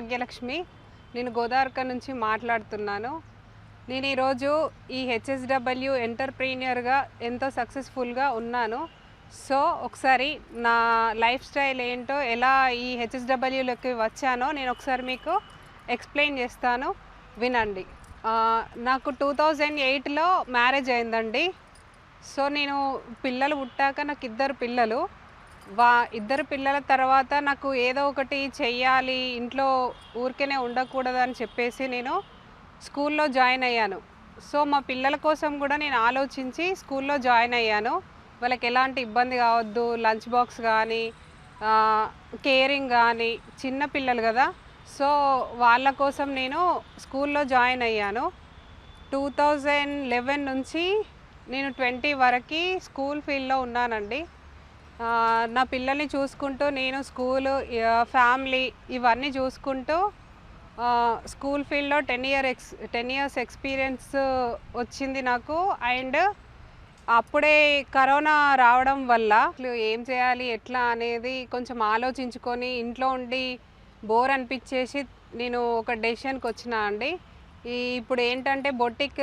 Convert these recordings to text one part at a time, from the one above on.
భాగ్యలక్ష్మి నేను గోదావరిక నుంచి మాట్లాడుతున్నాను. నేను ఈరోజు ఈ హెచ్ఎస్డబ్ల్యూ ఎంటర్ప్రీనియర్గా ఎంతో సక్సెస్ఫుల్గా ఉన్నాను. సో ఒకసారి నా లైఫ్ స్టైల్ ఏంటో ఎలా ఈ హెచ్ఎస్డబ్ల్యూలోకి వచ్చానో నేను ఒకసారి మీకు ఎక్స్ప్లెయిన్ చేస్తాను. వినండి. నాకు టూ థౌజండ్ ఎయిట్లో మ్యారేజ్ అయిందండి. సో నేను పిల్లలు పుట్టాక నాకు ఇద్దరు పిల్లలు. వా ఇద్దరు పిల్లల తర్వాత నాకు ఏదో ఒకటి చెయ్యాలి ఇంట్లో ఊరికేనే ఉండకూడదని చెప్పేసి నేను స్కూల్లో జాయిన్ అయ్యాను. సో మా పిల్లల కోసం కూడా నేను ఆలోచించి స్కూల్లో జాయిన్ అయ్యాను. వాళ్ళకి ఎలాంటి ఇబ్బంది కావద్దు లంచ్ బాక్స్ కానీ కేరింగ్ కానీ చిన్న పిల్లలు కదా. సో వాళ్ళ కోసం నేను స్కూల్లో జాయిన్ అయ్యాను. టూ థౌజండ్ లెవెన్ నుంచి నేను ట్వంటీ వరకు స్కూల్ ఫీల్డ్లో ఉన్నానండి. నా పిల్లల్ని చూసుకుంటూ నేను స్కూలు ఫ్యామిలీ ఇవన్నీ చూసుకుంటూ స్కూల్ ఫీల్డ్లో ten year ex ten years experience వచ్చింది నాకు. అండ్ అప్పుడే కరోనా రావడం వల్ల ఏం చేయాలి ఎట్లా అనేది కొంచెం ఆలోచించుకొని ఇంట్లో ఉండి బోర్ అనిపించేసి నేను ఒక డెసిషన్కి వచ్చిన అండి. ఇప్పుడు ఏంటంటే బొటిక్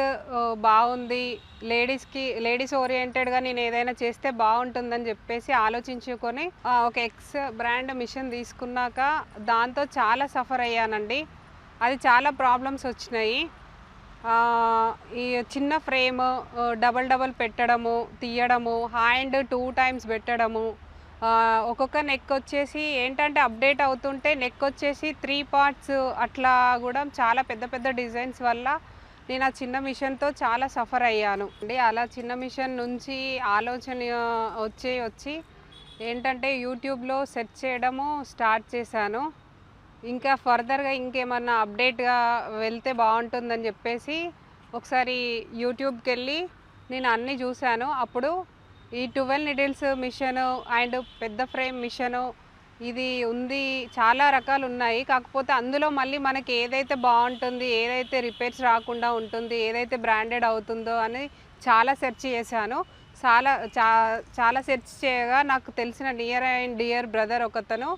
బాగుంది. లేడీస్కి లేడీస్ ఓరియంటెడ్గా నేను ఏదైనా చేస్తే బాగుంటుందని చెప్పేసి ఆలోచించుకొని ఒక ఎక్స్ బ్రాండ్ మిషన్ తీసుకున్నాక దాంతో చాలా సఫర్ అయ్యానండి. అది చాలా ప్రాబ్లమ్స్ వచ్చినాయి. ఈ చిన్న ఫ్రేమ్ డబల్ డబల్ పెట్టడము తీయడము హ్యాండ్ టూ టైమ్స్ పెట్టడము ఒక్కొక్క నెక్ వచ్చేసి ఏంటంటే అప్డేట్ అవుతుంటే నెక్ వచ్చేసి త్రీ పార్ట్స్ అట్లా కూడా చాలా పెద్ద పెద్ద డిజైన్స్ వల్ల నేను ఆ చిన్న మిషన్తో చాలా సఫర్ అయ్యాను. అంటే అలా చిన్న మిషన్ నుంచి ఆలోచన వచ్చి వచ్చి ఏంటంటే యూట్యూబ్లో సెర్చ్ చేయడము స్టార్ట్ చేశాను. ఇంకా ఫర్దర్గా ఇంకేమన్నా అప్డేట్గా వెళ్తే బాగుంటుందని చెప్పేసి ఒకసారి యూట్యూబ్కి వెళ్ళి నేను అన్నీ చూశాను. అప్పుడు ఈ ట్వెల్వ్ నిడిల్స్ మిషన్ అండ్ పెద్ద ఫ్రేమ్ మిషను ఇది ఉంది చాలా రకాలు ఉన్నాయి. కాకపోతే అందులో మళ్ళీ మనకి ఏదైతే బాగుంటుంది ఏదైతే రిపేర్స్ రాకుండా ఉంటుంది ఏదైతే బ్రాండెడ్ అవుతుందో అని చాలా సెర్చ్ చేశాను. చాలా చా చాలా సెర్చ్ చేయగా నాకు తెలిసిన నియర్ అండ్ డియర్ బ్రదర్ ఒకతను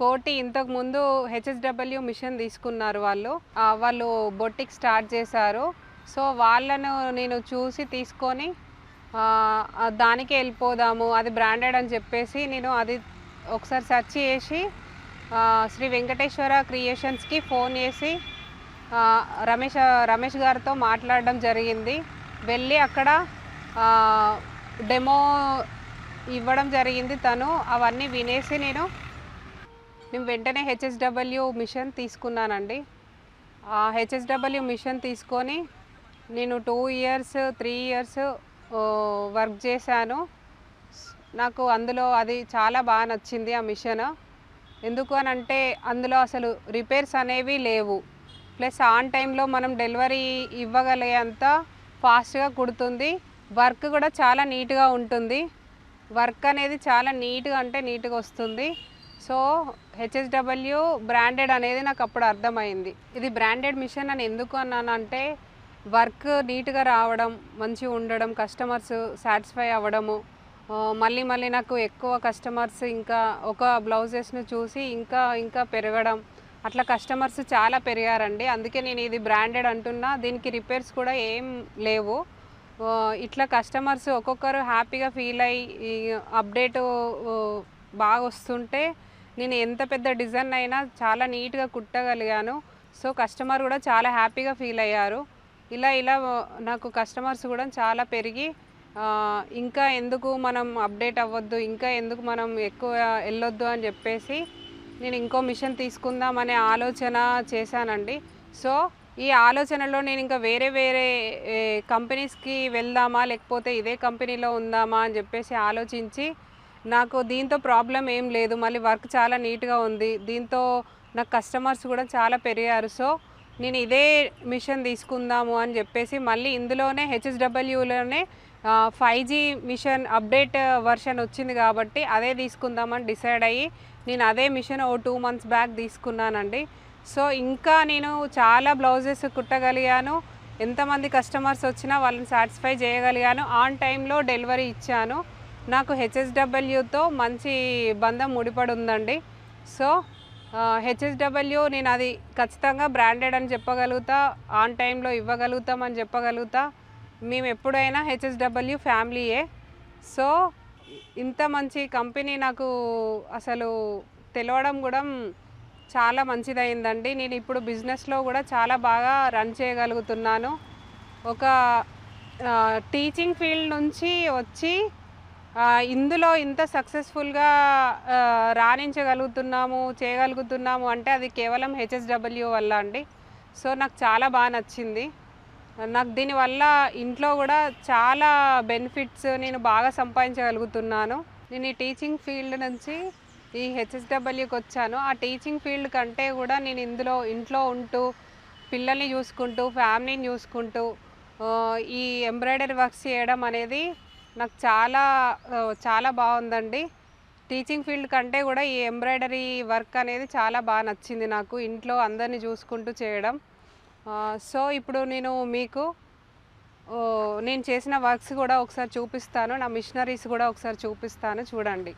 కోటి ఇంతకు ముందు హెచ్ఎస్డబ్ల్యూ మిషన్ తీసుకున్నారు వాళ్ళు. వాళ్ళు బొట్టిక్ స్టార్ట్ చేశారు. సో వాళ్ళను నేను చూసి తీసుకొని దానికే వెళ్ళిపోదాము అది బ్రాండెడ్ అని చెప్పేసి నేను అది ఒకసారి సెర్చ్ చేసి శ్రీ వెంకటేశ్వర క్రియేషన్స్కి ఫోన్ చేసి రమేష్ రమేష్ గారితో మాట్లాడడం జరిగింది. వెళ్ళి అక్కడ డెమో ఇవ్వడం జరిగింది తను. అవన్నీ వినేసి నేను నేను వెంటనే హెచ్ఎస్డబ్ల్యూ మిషన్ తీసుకున్నానండి. ఆ హెచ్ఎస్డబ్ల్యూ మిషన్ తీసుకొని నేను two years three years work చేశాను. నాకు అందులో అది చాలా బాగా నచ్చింది ఆ మిషన్. ఎందుకు అని అంటే అందులో అసలు రిపేర్స్ అనేవి లేవు. ప్లస్ ఆన్ టైంలో మనం డెలివరీ ఇవ్వగలిగేంత ఫాస్ట్గా కుడుతుంది. వర్క్ కూడా చాలా నీట్గా ఉంటుంది. వర్క్ అనేది చాలా నీట్గా అంటే నీట్గా వస్తుంది. సో హెచ్ఎస్డబ్ల్యూ బ్రాండెడ్ అనేది నాకు అప్పుడు అర్థమైంది. ఇది బ్రాండెడ్ మిషన్ అని ఎందుకు అన్నానంటే వర్క్ నీట్గా రావడం మంచిగా ఉండడం కస్టమర్స్ సాటిస్ఫై అవ్వడము మళ్ళీ మళ్ళీ నాకు ఎక్కువ కస్టమర్స్ ఇంకా ఒక బ్లౌజెస్ను చూసి ఇంకా ఇంకా పెరగడం అట్లా కస్టమర్స్ చాలా పెరిగారండి. అందుకే నేను ఇది బ్రాండెడ్ అంటున్నా దీనికి రిపేర్స్ కూడా ఏం లేవు. ఇట్లా కస్టమర్స్ ఒక్కొక్కరు హ్యాపీగా ఫీల్ అయ్యి అప్డేట్ బాగా వస్తుంటే నేను ఎంత పెద్ద డిజైన్ అయినా చాలా నీట్గా కుట్టగలిగాను. సో కస్టమర్ కూడా చాలా హ్యాపీగా ఫీల్ అయ్యారు. ఇలా ఇలా నాకు కస్టమర్స్ కూడా చాలా పెరిగి ఇంకా ఎందుకు మనం అప్డేట్ అవ్వద్దు ఇంకా ఎందుకు మనం ఎక్కువ వెళ్ళొద్దు అని చెప్పేసి నేను ఇంకో మిషన్ తీసుకుందాం అనే ఆలోచన చేశానండి. సో ఈ ఆలోచనలో నేను ఇంకా వేరే వేరే కంపెనీస్కి వెళ్దామా లేకపోతే ఇదే కంపెనీలో ఉందామా అని చెప్పేసి ఆలోచించి నాకు దీంతో ప్రాబ్లం ఏం లేదు. మళ్ళీ వర్క్ చాలా నీట్గా ఉంది. దీంతో నాకు కస్టమర్స్ కూడా చాలా పెరిగారు. సో నేను ఇదే మిషన్ తీసుకుందాము అని చెప్పేసి మళ్ళీ ఇందులోనే హెచ్ఎస్డబ్ల్యూలోనే five G machine update version వచ్చింది కాబట్టి అదే తీసుకుందామని డిసైడ్ అయ్యి నేను అదే మిషన్ ఓ టూ మంత్స్ బ్యాక్ తీసుకున్నానండి. సో ఇంకా నేను చాలా బ్లౌజెస్ కుట్టగలిగాను. ఎంతమంది కస్టమర్స్ వచ్చినా వాళ్ళని సాటిస్ఫై చేయగలిగాను. ఆన్ టైంలో డెలివరీ ఇచ్చాను. నాకు హెచ్ఎస్డబ్ల్యూతో మంచి బంధం ముడిపడి ఉందండి. సో హెచ్ఎస్డబ్ల్యూ నేను అది ఖచ్చితంగా బ్రాండెడ్ అని చెప్పగలుగుతా ఆన్ టైంలో ఇవ్వగలుగుతామని చెప్పగలుగుతా. మేము ఎప్పుడైనా హెచ్ఎస్డబ్ల్యూ ఫ్యామిలీయే. సో ఇంత మంచి కంపెనీ నాకు అసలు తెలవడం కూడా చాలా మంచిదైందండి. నేను ఇప్పుడు బిజినెస్లో కూడా చాలా బాగా రన్ చేయగలుగుతున్నాను. ఒక టీచింగ్ ఫీల్డ్ నుంచి వచ్చి ఇందులో ఇంత సక్సెస్ఫుల్గా రాణించగలుగుతున్నాము చేయగలుగుతున్నాము అంటే అది కేవలం హెచ్ఎస్డబ్ల్యూ వల్ల అండి. సో నాకు చాలా బాగా నచ్చింది. నాకు దీనివల్ల ఇంట్లో కూడా చాలా బెనిఫిట్స్ నేను బాగా సంపాదించగలుగుతున్నాను. నేను ఈ టీచింగ్ ఫీల్డ్ నుంచి ఈ హెచ్ఎస్డబ్ల్యూకి వచ్చాను. ఆ టీచింగ్ ఫీల్డ్ కంటే కూడా నేను ఇందులో ఇంట్లో ఉంటూ పిల్లల్ని చూసుకుంటూ ఫ్యామిలీని చూసుకుంటూ ఈ ఎంబ్రాయిడరీ వర్క్స్ చేయడం అనేది నాకు చాలా చాలా బాగుందండి. టీచింగ్ ఫీల్డ్ కంటే కూడా ఈ ఎంబ్రాయిడరీ వర్క్ అనేది చాలా బాగా నచ్చింది నాకు. ఇంట్లో అందరినీ చూసుకుంటూ చేయడం. సో ఇప్పుడు నేను మీకు నేను చేసిన వర్క్స్ కూడా ఒకసారి చూపిస్తాను. నా మిషనరీస్ కూడా ఒకసారి చూపిస్తాను. చూడండి.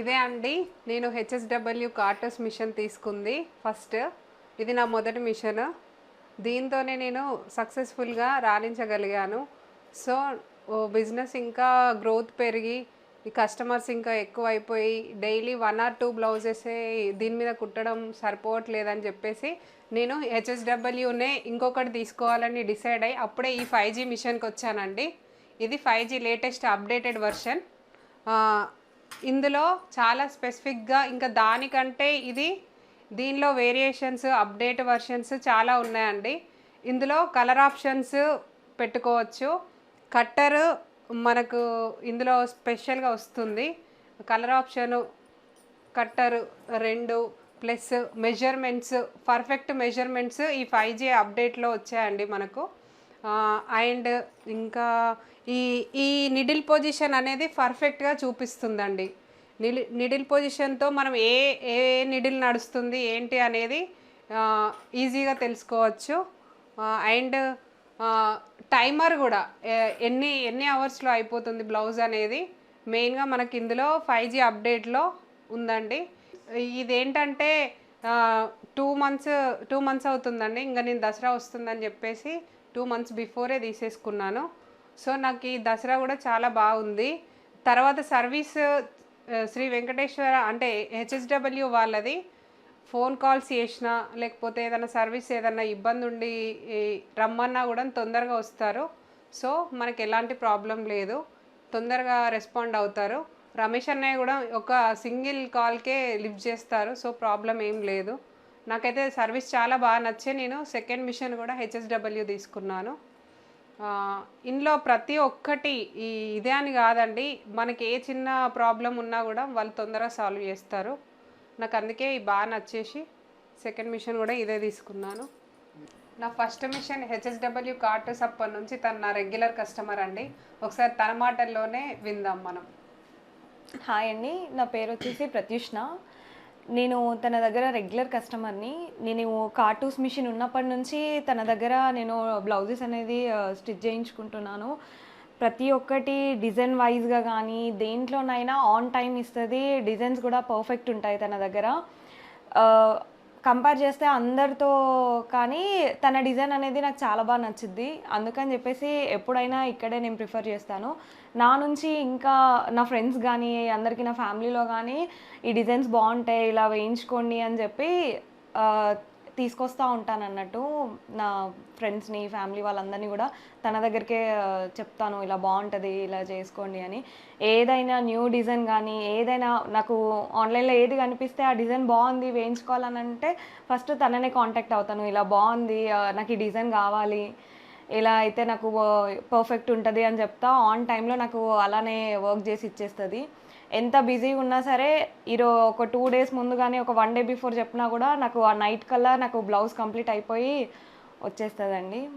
ఇదే అండి. నేను హెచ్ఎస్డబ్ల్యూ కార్టస్ మిషన్ తీసుకుంది ఫస్ట్. ఇది నా మొదటి మిషన్. దీంతోనే నేను సక్సెస్ఫుల్గా రాణించగలిగాను. సో బిజినెస్ ఇంకా గ్రోత్ పెరిగి ఈ కస్టమర్స్ ఇంకా ఎక్కువ అయిపోయి డైలీ వన్ ఆర్ టూ బ్లౌజెసే దీని మీద కుట్టడం సరిపోవట్లేదని చెప్పేసి నేను హెచ్ఎస్డబ్ల్యూనే ఇంకొకటి తీసుకోవాలని డిసైడ్ అయ్యి అప్పుడే ఈ ఫైవ్ జీ మిషన్కి వచ్చానండి ఇది five G latest updated version. ఇందులో చాలా స్పెసిఫిక్గా ఇంకా దానికంటే ఇది దీనిలో వేరియేషన్స్ అప్డేట్ వర్షన్స్ చాలా ఉన్నాయండి. ఇందులో కలర్ ఆప్షన్స్ పెట్టుకోవచ్చు. కట్టరు మనకు ఇందులో స్పెషల్గా వస్తుంది. కలర్ ఆప్షను కట్టరు రెండు ప్లస్ మెజర్మెంట్స్ పర్ఫెక్ట్ మెజర్మెంట్స్ ఈ ఫైవ్ జీ అప్డేట్లో వచ్చాయండి మనకు. అండ్ ఇంకా ఈ ఈ నిడిల్ పొజిషన్ అనేది పర్ఫెక్ట్గా చూపిస్తుందండి. నిడి నిడిల్ పొజిషన్తో మనం ఏ ఏ నిడిల్ నడుస్తుంది ఏంటి అనేది ఈజీగా తెలుసుకోవచ్చు. అండ్ టైమర్ కూడా ఎన్ని ఎన్ని అవర్స్లో అయిపోతుంది బ్లౌజ్ అనేది మెయిన్గా మనకి ఇందులో ఫైవ్ జీ అప్డేట్లో ఉందండి. ఇదేంటంటే టూ మంత్స్ టూ మంత్స్ అవుతుందండి. ఇంకా నేను దసరా వస్తుందని చెప్పేసి టూ మంత్స్ బిఫోరే తీసేసుకున్నాను. సో నాకు ఈ దసరా కూడా చాలా బాగుంది. తర్వాత సర్వీస్ శ్రీ వెంకటేశ్వర అంటే హెచ్ఎస్డబ్ల్యూ వాళ్ళది. ఫోన్ కాల్స్ చేసినా లేకపోతే ఏదైనా సర్వీస్ ఏదైనా ఇబ్బంది ఉండి రమ్మన్నా కూడా తొందరగా వస్తారు. సో మనకి ఎలాంటి ప్రాబ్లం లేదు. తొందరగా రెస్పాండ్ అవుతారు. రమేష్ అన్నయ్య కూడా ఒక సింగిల్ కాల్కే లిఫ్ట్ చేస్తారు. సో ప్రాబ్లం ఏం లేదు. నాకైతే సర్వీస్ చాలా బాగా నచ్చే నేను సెకండ్ మిషన్ కూడా హెచ్ఎస్డబ్ల్యూ తీసుకున్నాను. ఇందులో ప్రతి ఒక్కటి ఈ ఇదే అని కాదండి మనకి ఏ చిన్న ప్రాబ్లం ఉన్నా కూడా వాళ్ళు తొందరగా సాల్వ్ చేస్తారు. నాకు అందుకే బాగా నచ్చేసి సెకండ్ మిషన్ కూడా ఇదే తీసుకున్నాను. నా ఫస్ట్ మిషన్ హెచ్ఎస్డబ్ల్యూ కార్ట్ అప్పటి నుంచి తను నా రెగ్యులర్ కస్టమర్ అండి. ఒకసారి తన మాటల్లోనే విందాం మనం. హాయ్ అండి నా పేరు వచ్చేసి ప్రత్యుష్ణ. నేను తన దగ్గర రెగ్యులర్ కస్టమర్ని నేను కార్టూస్ మిషన్ ఉన్నప్పటి నుంచి తన దగ్గర నేను బ్లౌజెస్ అనేది స్టిచ్ చేయించుకుంటున్నాను. ప్రతి ఒక్కటి డిజైన్ వైజ్గా కానీ దేంట్లోనైనా ఆన్ టైం ఇస్తుంది డిజైన్స్ కూడా పర్ఫెక్ట్ ఉంటాయి తన దగ్గర. కంపేర్ చేస్తే అందరితో కానీ తన డిజైన్ అనేది నాకు చాలా బాగా నచ్చుద్ది. అందుకని చెప్పేసి ఎప్పుడైనా ఇక్కడే నేను ప్రిఫర్ చేస్తాను. నా నుంచి ఇంకా నా ఫ్రెండ్స్ కానీ అందరికీ నా ఫ్యామిలీలో కానీ ఈ డిజైన్స్ బాగుంటాయి ఇలా వేయించుకోండి అని చెప్పి తీసుకొస్తూ ఉంటాను అన్నట్టు నా ఫ్రెండ్స్ని ఫ్యామిలీ వాళ్ళందరినీ కూడా తన దగ్గరికే చెప్తాను ఇలా బాగుంటుంది ఇలా చేసుకోండి అని. ఏదైనా న్యూ డిజైన్ కానీ ఏదైనా నాకు ఆన్లైన్లో ఏది కనిపిస్తే ఆ డిజైన్ బాగుంది వేయించుకోవాలని అంటే ఫస్ట్ తననే కాంటాక్ట్ అవుతాను. ఇలా బాగుంది నాకు ఈ డిజైన్ కావాలి ఇలా అయితే నాకు పర్ఫెక్ట్ ఉంటుంది అని చెప్తా. ఆన్ టైంలో నాకు అలానే వర్క్ చేసి ఇచ్చేస్తుంది. ఎంత బిజీగా ఉన్నా సరే ఈరో ఒక టూ డేస్ ముందు కానీ ఒక వన్ డే బిఫోర్ చెప్పినా కూడా నాకు ఆ నైట్ కల్లా నాకు బ్లౌజ్ కంప్లీట్ అయిపోయి వచ్చేస్తుందండి.